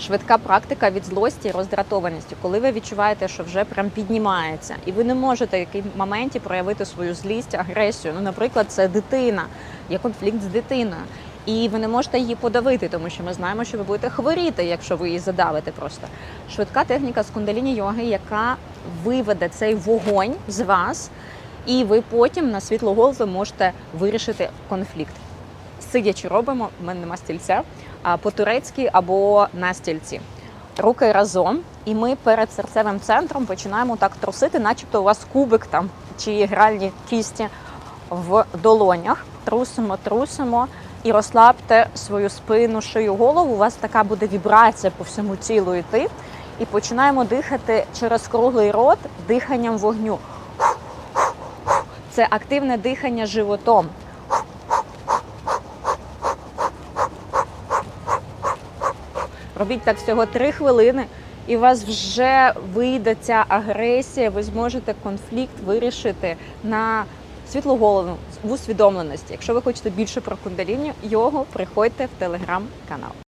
Швидка практика від злості і роздратованості, коли ви відчуваєте, що вже прям піднімається, і ви не можете в який моменті проявити свою злість, агресію. Ну, наприклад, це дитина, є конфлікт з дитиною. І ви не можете її подавити, тому що ми знаємо, що ви будете хворіти, якщо ви її задавите просто. Швидка техніка з кундаліні йоги, яка виведе цей вогонь з вас, і ви потім на світло голови можете вирішити конфлікт. Сидячи робимо, в мене нема стільця, а по-турецьки або на стільці. Руки разом, і ми перед серцевим центром починаємо так трусити, начебто у вас кубик там чи гральні кісті в долонях. Трусимо, трусимо і розслабте свою спину, шию, голову. У вас така буде вібрація по всьому тілу йти. І починаємо дихати через круглий рот диханням вогню. Це активне дихання животом. Робіть так всього три хвилини, і у вас вже вийде ця агресія. Ви зможете конфлікт вирішити на світлоголову в усвідомленості. Якщо ви хочете більше про кундаліні його приходьте в телеграм-канал.